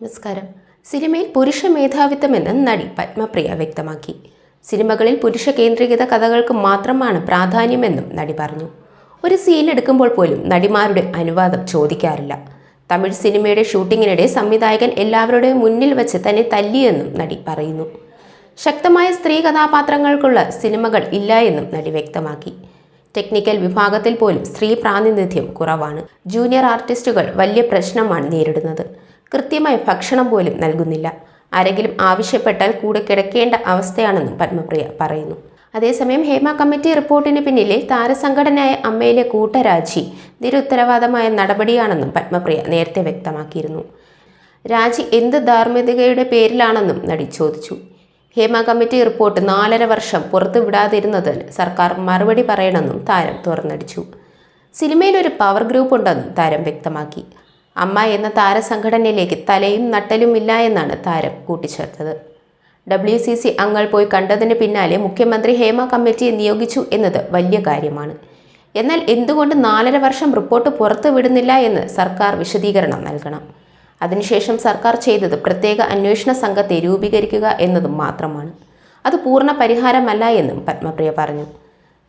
നമസ്കാരം. സിനിമയിൽ പുരുഷ മേധാവിത്വമെന്ന് നടി പത്മപ്രിയ വ്യക്തമാക്കി. സിനിമകളിൽ പുരുഷ കേന്ദ്രീകൃത കഥകൾക്ക് മാത്രമാണ് പ്രാധാന്യമെന്നും നടി പറഞ്ഞു. ഒരു സീൻ എടുക്കുമ്പോൾ പോലും നടിമാരുടെ അനുവാദം ചോദിക്കാറില്ല. തമിഴ് സിനിമയുടെ ഷൂട്ടിങ്ങിനിടെ സംവിധായകൻ എല്ലാവരുടെയും മുന്നിൽ വെച്ച് തന്നെ തല്ലിയെന്നും നടി പറയുന്നു. ശക്തമായ സ്ത്രീ കഥാപാത്രങ്ങൾക്കുള്ള സിനിമകൾ ഇല്ല എന്നും നടി വ്യക്തമാക്കി. ടെക്നിക്കൽ വിഭാഗത്തിൽ പോലും സ്ത്രീ പ്രാതിനിധ്യം കുറവാണ്. ജൂനിയർ ആർട്ടിസ്റ്റുകൾ വലിയ പ്രശ്നമാണ് നേരിടുന്നത്. കൃത്യമായ ഭക്ഷണം പോലും നൽകുന്നില്ല. ആരെങ്കിലും ആവശ്യപ്പെട്ടാൽ കൂടെ കിടക്കേണ്ട അവസ്ഥയാണെന്നും പത്മപ്രിയ പറയുന്നു. അതേസമയം ഹേമ കമ്മിറ്റി റിപ്പോർട്ടിന് പിന്നിലെ താരസംഘടനയായ അമ്മയിലെ കൂട്ടരാജി നിരുത്തരവാദമായ നടപടിയാണെന്നും പത്മപ്രിയ നേരത്തെ വ്യക്തമാക്കിയിരുന്നു. രാജി എന്ത് ധാർമ്മികതയുടെ പേരിലാണെന്നും നടി ചോദിച്ചു. ഹേമ കമ്മിറ്റി റിപ്പോർട്ട് നാലര വർഷം പുറത്തുവിടാതിരുന്നതിന് സർക്കാർ മറുപടി പറയണമെന്നും താരം തുറന്നടിച്ചു. സിനിമയിൽ ഒരു പവർ ഗ്രൂപ്പ് ഉണ്ടെന്നും താരം വ്യക്തമാക്കി. അമ്മ എന്ന താരസംഘടനയിലേക്ക് തലയും നട്ടലും ഇല്ല എന്നാണ് താരം കൂട്ടിച്ചേർത്തത്. ഡബ്ല്യു സി സി അംഗങ്ങൾ പോയി കണ്ടതിന് പിന്നാലെ മുഖ്യമന്ത്രി ഹേമ കമ്മിറ്റിയെ നിയോഗിച്ചു എന്നത് വലിയ കാര്യമാണ്. എന്നാൽ എന്തുകൊണ്ട് നാലര വർഷം റിപ്പോർട്ട് പുറത്തുവിടുന്നില്ല എന്ന് സർക്കാർ വിശദീകരണം നൽകണം. അതിനുശേഷം സർക്കാർ ചെയ്തത് പ്രത്യേക അന്വേഷണ സംഘത്തെ രൂപീകരിക്കുക എന്നതും മാത്രമാണ്. അത് പൂർണ പരിഹാരമല്ല എന്നും പത്മപ്രിയ പറഞ്ഞു.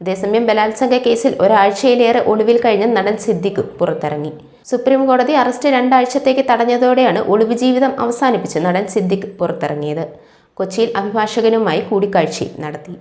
അതേസമയം ബലാത്സംഗ കേസിൽ ഒരാഴ്ചയിലേറെ ഒളിവിൽ കഴിഞ്ഞ നടൻ സിദ്ദിഖ് പുറത്തിറങ്ങി. സുപ്രീം കോടതി അറസ്റ്റ് രണ്ടാഴ്ചത്തേക്ക് തടഞ്ഞതോടെയാണ് ഒളിവ് ജീവിതം അവസാനിപ്പിച്ച് നടൻ സിദ്ദിഖ് പുറത്തിറങ്ങിയത്. കൊച്ചിയിൽ അഭിഭാഷകനുമായി കൂടിക്കാഴ്ചയും നടത്തി.